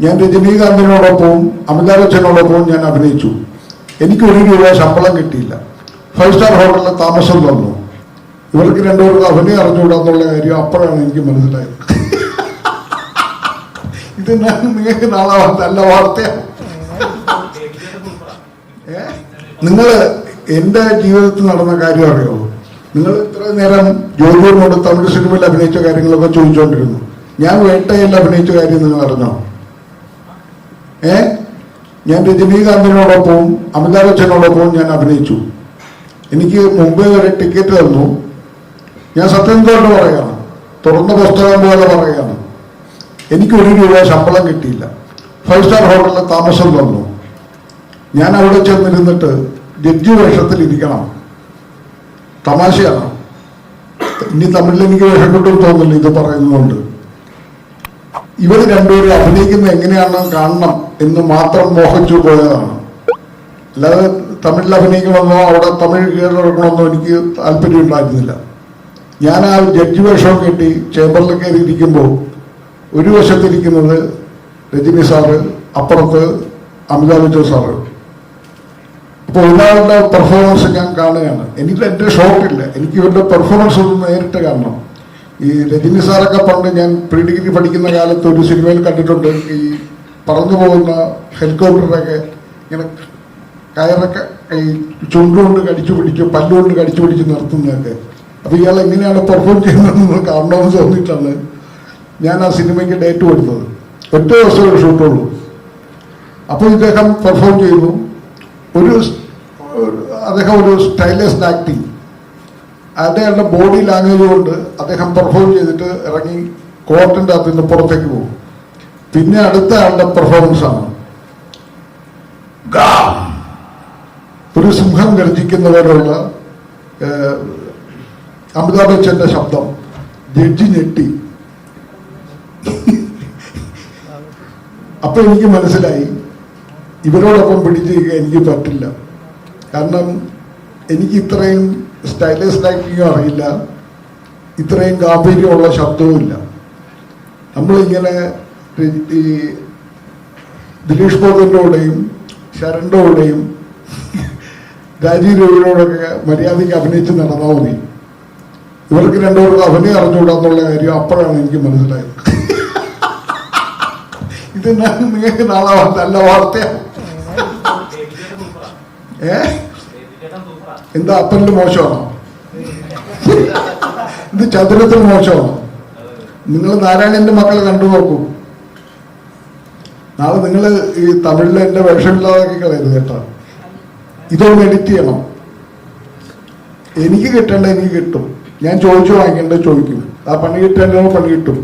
ഞാൻ രജനീകാന്തിനോടൊപ്പവും അമിതാഭ് ബച്ചനോടൊപ്പവും ഞാൻ അഭിനയിച്ചു. എനിക്ക് ഒരു രൂപ ശമ്പളം കിട്ടിയില്ല. ഫൈവ് സ്റ്റാർ ഹോട്ടലിൽ താമസം തന്നു. ഇവർക്ക് രണ്ടുപേർക്കും അഭിനയം അറിഞ്ഞുകൂടാന്നുള്ള കാര്യം അപ്പോഴാണ് എനിക്ക് മനസ്സിലായത്. ഇത് ഞാൻ നിങ്ങൾക്ക് നാളെ നല്ല വാർത്തയാണ് നിങ്ങൾ എന്റെ ജീവിതത്തിൽ നടന്ന കാര്യം അറിയോ? നിങ്ങൾ ഇത്ര നേരം ജോലിയോട് തമിഴ് സിനിമയിൽ അഭിനയിച്ച കാര്യങ്ങളൊക്കെ ചോദിച്ചുകൊണ്ടിരുന്നു ഞാൻ വേട്ടയിൽ അഭിനയിച്ച കാര്യം നിങ്ങൾ അറിഞ്ഞോ? ഏ? ഞാൻ രജനീകാന്തിനോടൊപ്പവും അമിതാഭ് ബച്ചനോടൊപ്പവും ഞാൻ അഭിനയിച്ചു. എനിക്ക് മുംബൈ വരെ ടിക്കറ്റ് തന്നു. ഞാൻ സത്യം കൊണ്ട് പറയാണ് തുറന്ന പുസ്തകം പോലെ പറയാണ് എനിക്ക് ഒരു രൂപ ശമ്പളം കിട്ടിയില്ല. ഫൈവ് സ്റ്റാർ ഹോട്ടലിൽ താമസം തന്നു. ഞാൻ അവിടെ ചെന്നിരുന്നിട്ട് ജഡ്ജി വേഷത്തിൽ ഇരിക്കണം. തമാശയാണ്. ഇനി തമിഴിൽ എനിക്ക് വേഷം കിട്ടും തോന്നില്ല ഇത് പറയുന്നതുകൊണ്ട്. ഇവർ രണ്ടുപേരും അഭിനയിക്കുന്ന എങ്ങനെയാണെന്ന് കാണണം എന്ന് മാത്രം മോഹിച്ചു പോയതാണ്. അല്ലാതെ തമിഴിൽ അഭിനയിക്കണമെന്നോ അവിടെ തമിഴ് കീഴടക്കണമെന്നോ എനിക്ക് താല്പര്യം ഉണ്ടായിരുന്നില്ല. ഞാൻ ആ ജഡ്ജി വേഷം കെട്ടി ചേംബറിൽ കയറി ഇരിക്കുമ്പോൾ ഒരു വശത്തിരിക്കുന്നത് രജനി സാറ് അപ്പുറത്ത് അമിതാഭ് ബച്ചൻ സാറ്. അപ്പോൾ ഒരാളുടെ പെർഫോമൻസ് ഞാൻ കാണുകയാണ്. എനിക്ക് എന്റെ ഷോട്ടില്ല എനിക്ക് ഇവരുടെ പെർഫോമൻസ് ഒന്ന് നേരിട്ട് കാണണം. ഈ രജനി സാറൊക്കെ പണ്ട് ഞാൻ പ്രീ ഡിഗ്രി പഠിക്കുന്ന കാലത്ത് ഒരു സിനിമയിൽ കണ്ടിട്ടുണ്ട്. ഈ പറന്നു പോകുന്ന ഹെലികോപ്റ്ററൊക്കെ ഇങ്ങനെ കയറൊക്കെ ഈ ചുണ്ടുകൊണ്ട് കടിച്ചു പിടിച്ച് പല്ലുകൊണ്ട് കടിച്ചു പിടിച്ച് നിർത്തുന്നതൊക്കെ. അപ്പോൾ ഇയാൾ എങ്ങനെയാണ് പെർഫോം ചെയ്യുന്നതെന്ന് കാണണമെന്ന് തോന്നിയിട്ടാണ് ഞാൻ ആ സിനിമയ്ക്ക് ഡേറ്റ് കൊടുത്തത് ഒറ്റ ദിവസം ഒരു ഷൂട്ടുള്ളൂ അപ്പോൾ ഇദ്ദേഹം പെർഫോം ചെയ്യുന്നു. ഒരു അദ്ദേഹം ഒരു സ്റ്റൈലസ് ആക്ടിങ് അദ്ദേഹത്തിന്റെ ബോഡി ലാംഗ്വേജ് കൊണ്ട് അദ്ദേഹം പെർഫോം ചെയ്തിട്ട് ഇറങ്ങി കോർട്ടിന്റെ അകത്ത് നിന്ന് പുറത്തേക്ക് പോകും. പിന്നെ അടുത്ത ആളുടെ പെർഫോമൻസ് ആണ്. ഒരു സിംഹം ഗർജിക്കുന്ന പോലെയുള്ള അമിതാഭ് ബച്ചന്റെ ശബ്ദം. ജഡ്ജി ഞെട്ടി. അപ്പൊ എനിക്ക് മനസ്സിലായി ഇവരോടൊപ്പം പിടിച്ചിരിക്കാൻ എനിക്ക് പറ്റില്ല. കാരണം എനിക്ക് ഇത്രയും സ്റ്റൈലിഷ് ആക്ടിങ്ങും അറിയില്ല. ഇത്രയും ഗാംഭീര്യമുള്ള ശബ്ദവുമില്ല. നമ്മളിങ്ങനെ ഈ ദിലീഷ് ബോധന്റെയും ശരണ്ടോടെയും രാജീവ് രവിയോടൊക്കെ മര്യാദയ്ക്ക് അഭിനയിച്ച് നടന്നാൽ മതി. ഇവർക്ക് രണ്ടുപേർക്ക് അഭിനയം അറിഞ്ഞുകൂടാന്നുള്ള കാര്യം അപ്പോഴാണ് എനിക്ക് മനസ്സിലായത്. ഇത് നിങ്ങൾക്ക് നാളെ നല്ല വാർത്തയാണ് ഏ? എന്താ അപ്പനിൽ മോശമാണോ? ഇത് ചതുരത്തിൽ മോശമാണോ? നിങ്ങൾ നാരായണന്റെ മക്കളെ കണ്ടു നോക്കൂ. നാളെ നിങ്ങൾ ഈ തമിഴിലെ എന്റെ വേഷമില്ലാതാക്കി കളയരുത് കേട്ടോ. ഇതൊന്ന് എഡിറ്റ് ചെയ്യണം. എനിക്ക് കിട്ടേണ്ട എനിക്ക് കിട്ടും. ഞാൻ ചോദിച്ചു വാങ്ങിക്കേണ്ടത് ചോദിക്കും ആ പണി കിട്ടേണ്ടത് പണി കിട്ടും.